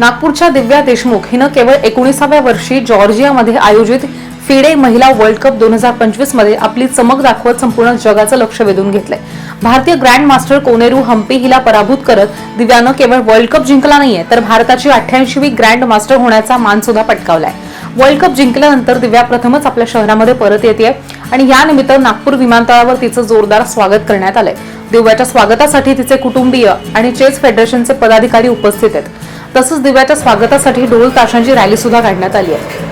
नागपूरच्या दिव्या देशमुख हिनं केवळ एकोणीसाव्या वर्षी जॉर्जियामध्ये आयोजित फिडे महिला वर्ल्ड कप दोन हजार पंचवीसमध्ये आपली चमक दाखवत संपूर्ण जगाचं लक्ष वेधून घेतलंय. भारतीय ग्रँड मास्टर कोनेरू हम्पी हिला पराभूत करत दिव्यानं केवळ वर्ल्ड कप जिंकला नाहीये तर भारताची अठ्ठ्याऐंशीवी ग्रँड मास्टर होण्याचा मान सुद्धा पटकावलाय. वर्ल्ड कप जिंकल्यानंतर दिव्या प्रथमच आपल्या शहरामध्ये परत येते आणि यानिमित्त नागपूर विमानतळावर तिचं जोरदार स्वागत करण्यात आलंय. दिव्याच्या स्वागतासाठी तिचे कुटुंबीय आणि चेस फेडरेशनचे पदाधिकारी उपस्थित आहेत. तसंच दिव्याच्या स्वागतासाठी ढोल ताशांची रॅली सुद्धा काढण्यात आली आहे.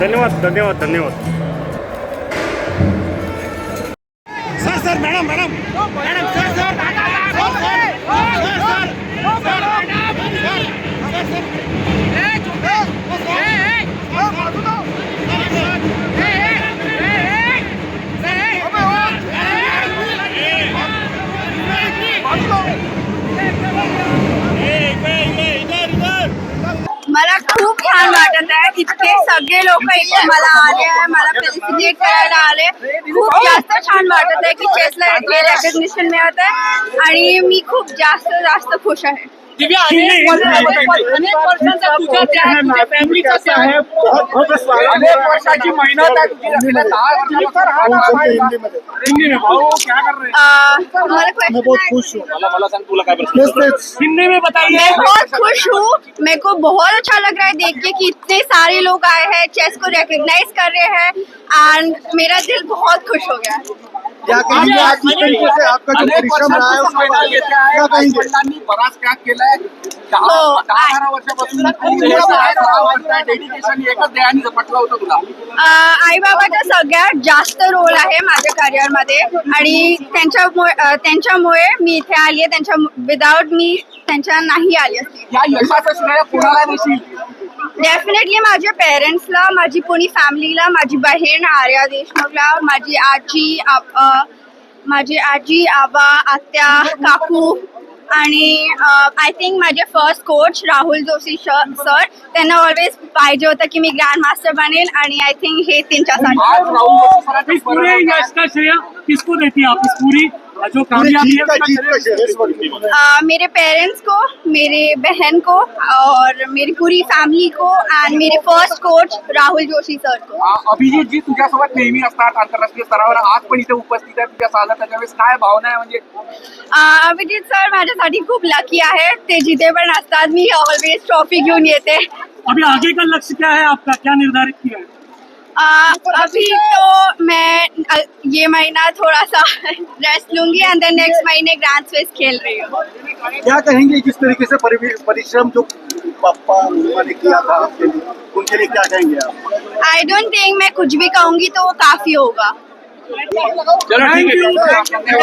धन्यवाद धन्यवाद धन्यवाद. Sir sir madam madam. Madam sir. छान वाटत आहे. इतके सगळे लोक इथे मला आले आहे मला फेलिसिटेट करायला आले खूप जास्त छान वाटत आहे की चेसला इथे रेकग्निशन मिळत आहे. आणि मी खूप जास्त जास्त खुश आहे. दिव्या अनेक अनेक वर्षांचा तुझ्या त्या तुझ्या फॅमिलीचा आहे. अनेक वर्षाची मेहनत आहे तुझी. आपल्याला दहा वर्षापासून हिंदी में। भाऊ क्या कर रहे हैं? मला. हिंदी में बताइए। मैं बहुत खुश हूँ। मेरे को बहुत अच्छा लग रहा है देख के कि इतने सारे लोग आए हैं चेस को रिकॉग्नाइज कर रहे हैं। एंड मेरा दिल बहुत खुश हो गया क्या कहेंगे आज इस तरीके से आपका जो परिश्रम रहा है आहे. क्या कहेंगे? बराच त्याग केलाय दहा हो. दहा बारा वर्षापासून तू सहा सहा वर्ष डेडिकेशन एकच ध्येयाने झपटलं होतं तुला आई बाबाचा सगळ्यात जास्त रोल आहे माझ्या करिअरमध्ये आणि त्यांच्यामुळे त्यांच्यामुळे मी इथे आली आहे. त्यांच्या विदाऊट मी त्यांच्या नाही आली असती. या यशाचं श्रेय कोणाला देशील डेफिनेटली माझ्या पेरेंट्सला माझी पुणी फॅमिलीला माझी बहीण आर्या देशमुखला माझी आजी माझी आजी आबा आत्या काकू आणि आय थिंक माझे first coach Rahul Joshi sir त्यांना ऑलवेज पाहिजे होतं की मी ग्रँड मास्टर बनेल आणि आय थिंक हे त्यांच्यासाठी. जो कामयाबी मेरे पेरेंट्स को मेरे बहन को और मेरी पूरी फॅमिली को एंड मेरे first coach Rahul Joshi sir को। आ, अभिजित जी तुझ्यासोबत नेहमी असतात आंतरराष्ट्रीय स्तरावर. आज पण इथे उपस्थित आहे तुझ्या साजरा त्याच्यावेळेस काय भावना आहे म्हणजे? अभिजित सर माझ्यासाठी खूप लकी आहे. ते जिथे पण असतात मी ऑलवेज ट्रॉफी घेऊन येते. अभी आगे का लक्ष्य क्या है आपका? क्या निर्धारित किया है? अ, अभी तो मैं ये महीना थोड़ा सा रेस्ट लूँगी एंड देन नेक्स्ट महीने ग्रैंड स्विस खेल रही हूँ। क्या कहेंगे किस तरीके से परिश्रम जो पापा ने किया था आपके लिए उनके लिए क्या कहेंगे आप? आई डोंट थिंक मैं कुछ भी कहूँगी तो वो काफ़ी होगा। चलो ठीक आहे